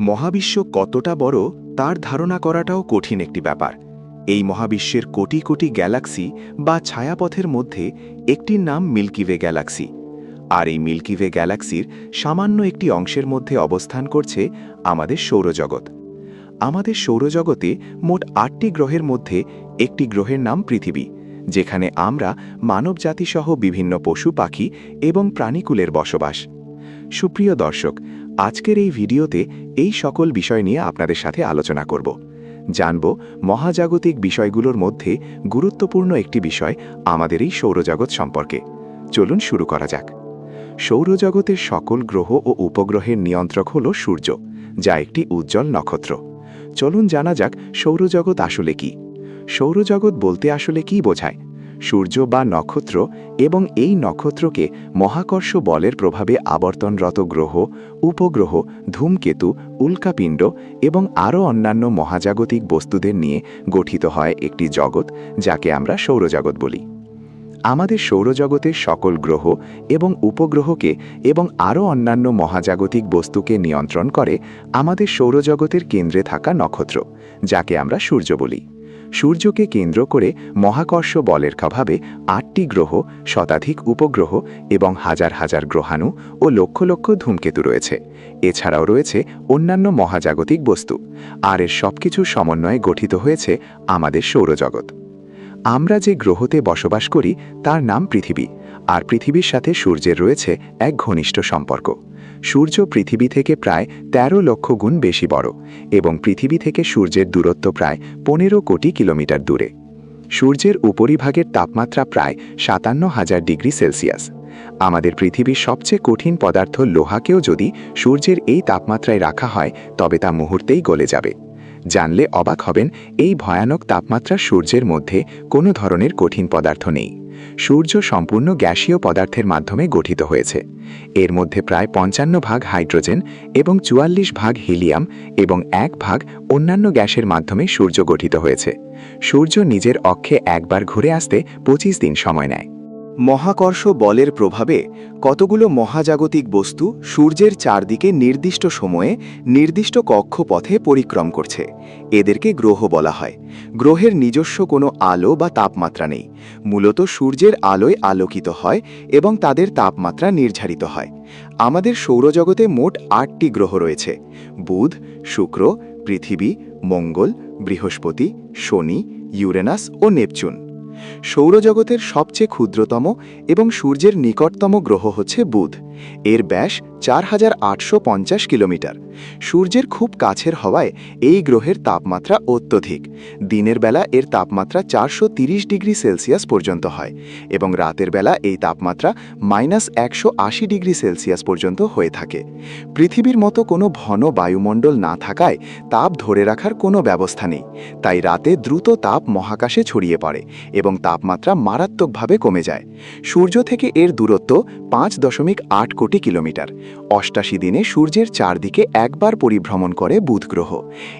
মহাবিশ্ব কতটা বড়, তার ধারণা করাটাও কঠিন একটি ব্যাপার। এই মহাবিশ্বের কোটি কোটি গ্যালাক্সি বা ছায়াপথের মধ্যে একটির নাম মিল্কিওয়ে গ্যালাক্সি। আর এই মিল্কিওয়ে গ্যালাক্সির সামান্য একটি অংশের মধ্যে অবস্থান করছে আমাদের সৌরজগৎ। আমাদের সৌরজগতে মোট আটটি গ্রহের মধ্যে একটি গ্রহের নাম পৃথিবী, যেখানে আমরা মানবজাতিসহ বিভিন্ন পশু পাখি এবং প্রাণীকুলের বসবাস। সুপ্রিয় দর্শক আজকের এই ভিডিওতে এই সকল বিষয় নিয়ে আপনাদের সাথে আলোচনা করব। জানব মহাজাগতিক বিষয়গুলোর মধ্যে গুরুত্বপূর্ণ একটি বিষয় আমাদের এই সৌরজগৎ সম্পর্কে। চলুন শুরু করা যাক। সৌরজগতের সকল গ্রহ ও উপগ্রহের নিয়ন্ত্রক হল সূর্য, যা একটি উজ্জ্বল নক্ষত্র। চলুন জানা যাক সৌরজগৎ আসলে কি। সৌরজগৎ বলতে আসলে কি বোঝায়? সূর্য বা নক্ষত্র এবং এই নক্ষত্রকে মহাকর্ষ বলের প্রভাবে আবর্তনরত গ্রহ, উপগ্রহ, ধূমকেতু, উল্কাপিণ্ড এবং আরও অন্যান্য মহাজাগতিক বস্তুদের নিয়ে গঠিত হয় একটি জগৎ, যাকে আমরা সৌরজগৎ বলি। আমাদের সৌরজগতের সকল গ্রহ এবং উপগ্রহকে এবং আরও অন্যান্য মহাজাগতিক বস্তুকে নিয়ন্ত্রণ করে আমাদের সৌরজগতের কেন্দ্রে থাকা নক্ষত্র, যাকে আমরা সূর্য বলি। সূর্যকে কেন্দ্র করে মহাকর্ষ বলের প্রভাবে আটটি গ্রহ, শতাধিক উপগ্রহ এবং হাজার হাজার গ্রহাণু ও লক্ষ লক্ষ ধূমকেতু রয়েছে। এছাড়াও রয়েছে অন্যান্য মহাজাগতিক বস্তু। আর এর সবকিছুর সমন্বয়ে গঠিত হয়েছে আমাদের সৌরজগৎ। আমরা যে গ্রহতে বসবাস করি, তার নাম পৃথিবী। আর পৃথিবীর সাথে সূর্যের রয়েছে এক ঘনিষ্ঠ সম্পর্ক। সূর্য পৃথিবী থেকে প্রায় ১৩ লক্ষ গুণ বেশি বড় এবং পৃথিবী থেকে সূর্যের দূরত্ব প্রায় পনেরো কোটি কিলোমিটার দূরে। সূর্যের উপরিভাগের তাপমাত্রা প্রায় সাতান্ন হাজার ডিগ্রি সেলসিয়াস। আমাদের পৃথিবীর সবচেয়ে কঠিন পদার্থ লোহাকেও যদি সূর্যের এই তাপমাত্রায় রাখা হয়, তবে তা মুহূর্তেই গলে যাবে। জানলে অবাক হবেন, এই ভয়ানক তাপমাত্রা সূর্যের মধ্যে কোনো ধরনের কঠিন পদার্থ নেই। সূর্য সম্পূর্ণ গ্যাসীয় পদার্থের মাধ্যমে গঠিত হয়েছে। এর মধ্যে প্রায় পঞ্চান্ন ভাগ হাইড্রোজেন এবং চুয়াল্লিশ ভাগ হিলিয়াম এবং এক ভাগ অন্যান্য গ্যাসের মাধ্যমে সূর্য গঠিত হয়েছে। সূর্য নিজের অক্ষে একবার ঘুরে আসতে পঁচিশ দিন সময় নেয়। মহাকর্ষ বলের প্রভাবে কতগুলো মহাজাগতিক বস্তু সূর্যের চারদিকে নির্দিষ্ট সময়ে নির্দিষ্ট কক্ষপথে পরিক্রম করছে। এদেরকে গ্রহ বলা হয়। গ্রহের নিজস্ব কোনো আলো বা তাপমাত্রা নেই। মূলত সূর্যের আলোয় আলোকিত হয় এবং তাদের তাপমাত্রা নির্ধারিত হয়। আমাদের সৌরজগতে মোট আটটি গ্রহ রয়েছে। বুধ, শুক্র, পৃথিবী, মঙ্গল, বৃহস্পতি, শনি, ইউরেনাস ও নেপচুন। সৌরজগতের সবচেয়ে ক্ষুদ্রতম এবং সূর্যের নিকটতম গ্রহ হচ্ছে বুধ। এর ব্যাস চার হাজার আটশো পঞ্চাশ কিলোমিটার। সূর্যের খুব কাছের হওয়ায় এই গ্রহের তাপমাত্রা অত্যধিক। দিনের বেলা এর তাপমাত্রা চারশো ডিগ্রি সেলসিয়াস পর্যন্ত হয় এবং রাতের বেলা এই তাপমাত্রা মাইনাস একশো আশি ডিগ্রি সেলসিয়াস পর্যন্ত হয়ে থাকে। পৃথিবীর মতো কোনো ঘন বায়ুমণ্ডল না থাকায় তাপ ধরে রাখার কোনো ব্যবস্থা নেই। তাই রাতে দ্রুত তাপ মহাকাশে ছড়িয়ে পড়ে এবং তাপমাত্রা মারাত্মকভাবে কমে যায়। সূর্য থেকে এর দূরত্ব পাঁচ দশমিক আট কোটি কিলোমিটার। অষ্টাশি দিনে সূর্যের চারদিকে একবার পরিভ্রমণ করে বুধ গ্রহ।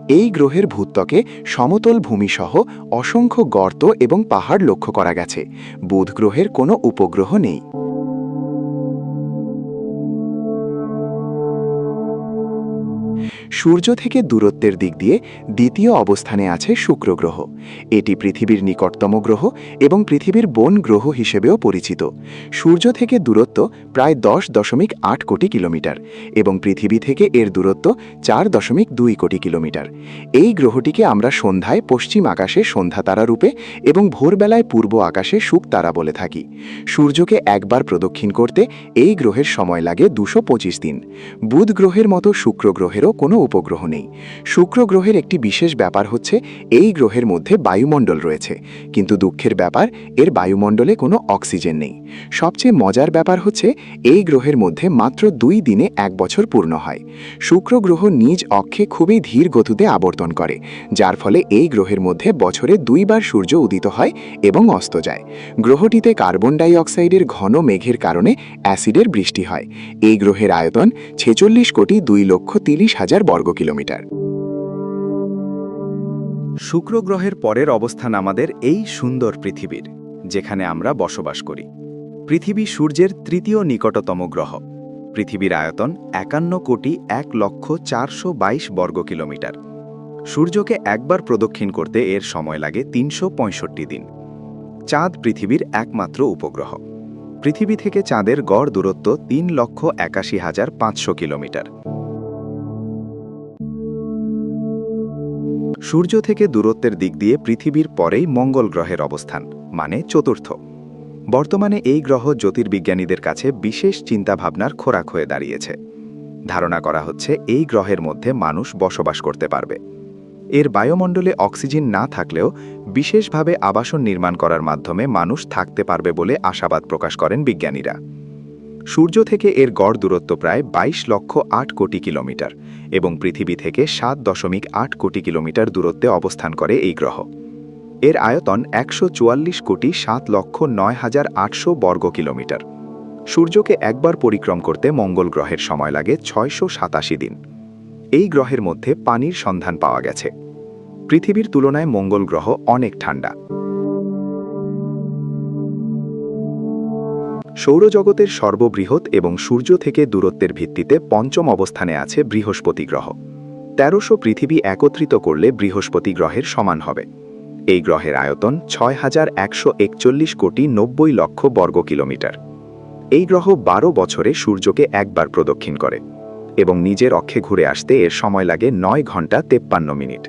এই গ্রহের ভূত্বকে সমতল ভূমিসহ অসংখ্য গর্ত এবং পাহাড় লক্ষ্য করা গেছে। বুধ গ্রহের কোনো উপগ্রহ নেই। সূর্য থেকে দূরত্বের দিক দিয়ে দ্বিতীয় অবস্থানে আছে শুক্র গ্রহ। এটি পৃথিবীর নিকটতম গ্রহ এবং পৃথিবীর বন গ্রহ হিসেবেও পরিচিত। সূর্য থেকে দূরত্ব প্রায় দশ দশমিক আট কোটি কিলোমিটার এবং পৃথিবী থেকে এর দূরত্ব চার দশমিক দুই কোটি কিলোমিটার। এই গ্রহটিকে আমরা সন্ধ্যায় পশ্চিম আকাশে সন্ধ্যা তারা রূপে এবং ভোরবেলায় পূর্ব আকাশে শুক তারা বলে থাকি। সূর্যকে একবার প্রদক্ষিণ করতে এই গ্রহের সময় লাগে দুশো দিন। বুধ গ্রহের মতো শুক্র গ্রহেরও কোনো উপগ্রহ নেই। শুক্র গ্রহের একটি বিশেষ ব্যাপার হচ্ছে, এই গ্রহের মধ্যে বায়ুমণ্ডল রয়েছে। কিন্তু দুঃখের ব্যাপার, এর বায়ুমণ্ডলে কোনো অক্সিজেন নেই। সবচেয়ে মজার ব্যাপার হচ্ছে, এই গ্রহের মধ্যে মাত্র দুই দিনে এক বছর পূর্ণ হয়। শুক্র গ্রহ নিজ অক্ষে খুবই ধীর গতিতে আবর্তন করে, যার ফলে এই গ্রহের মধ্যে বছরে দুইবার সূর্য উদিত হয় এবং অস্ত যায়। গ্রহটিতে কার্বন ডাই অক্সাইডের ঘন মেঘের কারণে অ্যাসিডের বৃষ্টি হয়। এই গ্রহের আয়তন ছেচল্লিশ কোটি দুই লক্ষ তিরিশ হাজার বর্গ কিলোমিটার। শুক্র গ্রহের পরের অবস্থান আমাদের এই সুন্দর পৃথিবীর, যেখানে আমরা বসবাস করি। পৃথিবী সূর্যের তৃতীয় নিকটতম গ্রহ। পৃথিবীর আয়তন একান্ন কোটি এক লক্ষ চারশো বাইশ বর্গ কিলোমিটার। সূর্যকে একবার প্রদক্ষিণ করতে এর সময় লাগে তিনশো পঁয়ষট্টি দিন। চাঁদ পৃথিবীর একমাত্র উপগ্রহ। পৃথিবী থেকে চাঁদের গড় দূরত্ব তিন লক্ষ একাশি হাজার পাঁচশো কিলোমিটার। সূর্য থেকে দূরত্বের দিক দিয়ে পৃথিবীর পরেই মঙ্গল গ্রহের অবস্থান মানে চতুর্থ। বর্তমানে এই গ্রহ জ্যোতির্বিজ্ঞানীদের কাছে বিশেষ চিন্তাভাবনার খোরাক হয়ে দাঁড়িয়েছে। ধারণা করা হচ্ছে এই গ্রহের মধ্যে মানুষ বসবাস করতে পারবে। এর বায়ুমণ্ডলে অক্সিজেন না থাকলেও বিশেষভাবে আবাসন নির্মাণ করার মাধ্যমে মানুষ থাকতে পারবে বলে আশাবাদ প্রকাশ করেন বিজ্ঞানীরা। সূর্য থেকে এর গড় দূরত্ব প্রায় ২২ লক্ষ আট কোটি কিলোমিটার এবং পৃথিবী থেকে সাত দশমিক আট কোটি কিলোমিটার দূরত্বে অবস্থান করে এই গ্রহ। এর আয়তন একশো চুয়াল্লিশ কোটি সাত লক্ষ নয় হাজার আটশো বর্গ কিলোমিটার। সূর্যকে একবার পরিক্রম করতে মঙ্গল গ্রহের সময় লাগে ছয়শো সাতাশি দিন। এই গ্রহের মধ্যে পানির সন্ধান পাওয়া গেছে। পৃথিবীর তুলনায় মঙ্গল গ্রহ অনেক ঠান্ডা। সৌরজগতের সর্ববৃহৎ এবং সূর্য থেকে দূরত্বের ভিত্তিতে পঞ্চম অবস্থানে আছে বৃহস্পতি গ্রহ। তেরোশো পৃথিবী একত্রিত করলে বৃহস্পতি গ্রহের সমান হবে। এই গ্রহের আয়তন ছয় হাজার একশো একচল্লিশ কোটি নব্বই লক্ষ বর্গ কিলোমিটার। এই গ্রহ বারো বছরে সূর্যকে একবার প্রদক্ষিণ করে এবং নিজের অক্ষে ঘুরে আসতে এর সময় লাগে নয় ঘণ্টা তেপ্পান্ন মিনিট।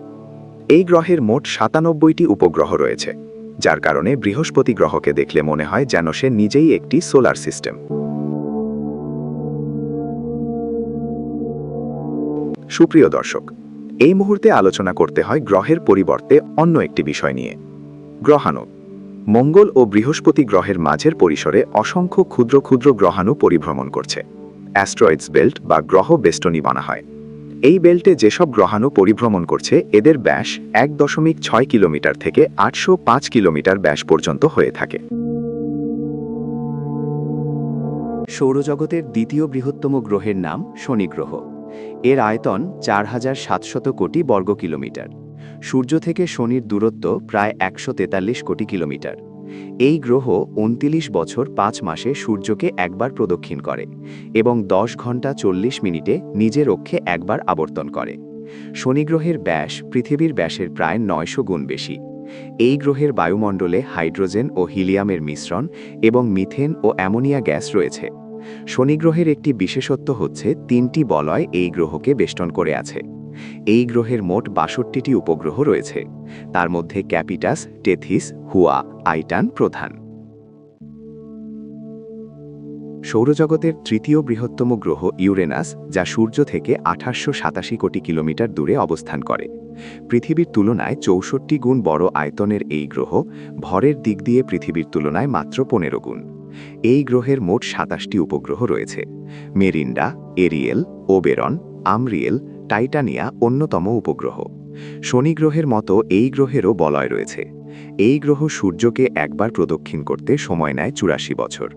এই গ্রহের মোট সাতানব্বইটি উপগ্রহ রয়েছে। যার কারণে বৃহস্পতি গ্রহকে দেখলে মনে হয় যেন সে নিজেই একটি সোলার সিস্টেম। সুপ্রিয় দর্শক, এই মুহূর্তে আলোচনা করতে হয় গ্রহের পরিবর্তে অন্য একটি বিষয় নিয়ে। গ্রহাণু, মঙ্গল ও বৃহস্পতি গ্রহের মাঝের পরিসরে অসংখ্য ক্ষুদ্র ক্ষুদ্র গ্রহাণু পরিভ্রমণ করছে। অ্যাস্ট্রয়েডস বেল্ট বা গ্রহ বেষ্টনী বানা হয়। এই বেল্টে যেসব গ্রহাণু পরিভ্রমণ করছে, এদের ব্যাস এক দশমিক ছয় কিলোমিটার থেকে আটশো পাঁচ কিলোমিটার ব্যাস পর্যন্ত হয়ে থাকে। সৌরজগতের দ্বিতীয় বৃহত্তম গ্রহের নাম শনি গ্রহ এর আয়তন চার হাজার সাতশত কোটি বর্গ কিলোমিটার সূর্য থেকে শনির দূরত্ব প্রায় একশো তেতাল্লিশ কোটি কিলোমিটার। এই গ্রহ উনতিরিশ বছর পাঁচ মাসে সূর্যকে একবার প্রদক্ষিণ করে এবং দশ ঘণ্টা চল্লিশ মিনিটে নিজের অক্ষে একবার আবর্তন করে। শনি গ্রহের ব্যাস পৃথিবীর ব্যাসের প্রায় নয়শো গুণ বেশি। এই গ্রহের বায়ুমণ্ডলে হাইড্রোজেন ও হিলিয়ামের মিশ্রণ এবং মিথেন ও অ্যামোনিয়া গ্যাস রয়েছে। শনি গ্রহের একটি বিশেষত্ব হচ্ছে তিনটি বলয় এই গ্রহকে বেষ্টন করে আছে। এই গ্রহের মোট বাষট্টিটি উপগ্রহ রয়েছে। তার মধ্যে ক্যাপিটাস, টেথিস, হুয়া, আইটান প্রধান। সৌরজগতের তৃতীয় বৃহত্তম গ্রহ ইউরেনাস, যা সূর্য থেকে আঠাশশো কোটি কিলোমিটার দূরে অবস্থান করে। পৃথিবীর তুলনায় চৌষট্টি গুণ বড় আয়তনের এই গ্রহ ভরের দিক দিয়ে পৃথিবীর তুলনায় মাত্র পনেরো গুণ। এই গ্রহের মোট সাতাশটি উপগ্রহ রয়েছে। Miranda, Ariel, Oberon, Umbriel Titania অন্যতম উপগ্রহ। শনি গ্রহের মতো এই গ্রহেরও বলয় রয়েছে। এই গ্রহ সূর্যকে একবার প্রদক্ষিণ করতে সময় নেয় চুরাশি বছর।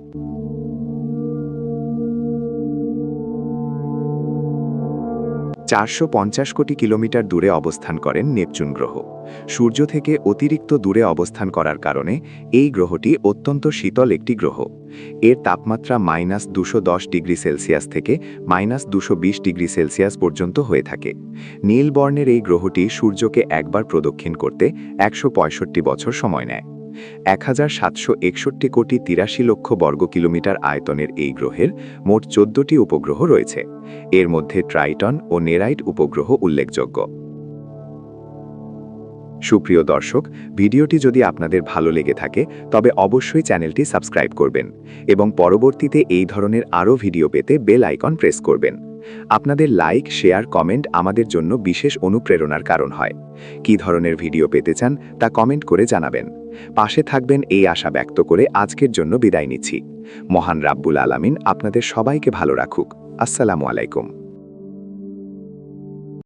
চারশো পঞ্চাশ কোটি কিলোমিটার দূরে অবস্থান করেন নেপচুন গ্রহ। সূর্য থেকে অতিরিক্ত দূরে অবস্থান করার কারণে এই গ্রহটি অত্যন্ত শীতল একটি গ্রহ। এর তাপমাত্রা মাইনাস দুশো ডিগ্রি সেলসিয়াস থেকে মাইনাস দুশো ডিগ্রি সেলসিয়াস পর্যন্ত হয়ে থাকে। নীল বর্ণের এই গ্রহটি সূর্যকে একবার প্রদক্ষিণ করতে একশো পঁয়ষট্টি বছর সময় নেয়। এক হাজার সাতশো একষট্টি কোটি তিরাশি লক্ষ বর্গ কিলোমিটার আয়তনের এই গ্রহের মোট চোদ্দটি উপগ্রহ রয়েছে। এর মধ্যে ট্রাইটন ও নেরাইট উপগ্রহ উল্লেখযোগ্য। সুপ্রিয় দর্শক, ভিডিওটি যদি আপনাদের ভালো লেগে থাকে, তবে অবশ্যই চ্যানেলটি সাবস্ক্রাইব করবেন এবং পরবর্তীতে এই ধরনের আরও ভিডিও পেতে বেল আইকন প্রেস করবেন। আপনাদের লাইক, শেয়ার, কমেন্ট আমাদের জন্য বিশেষ অনুপ্রেরণার কারণ হয়। কী ধরনের ভিডিও পেতে চান তা কমেন্ট করে জানাবেন। পাশে থাকবেন এই আশা ব্যক্ত করে আজকের জন্য বিদায় নিচ্ছি। মহান রাব্বুল আলামিন আপনাদের সবাইকে ভালো রাখুক। আসসালামু আলাইকুম।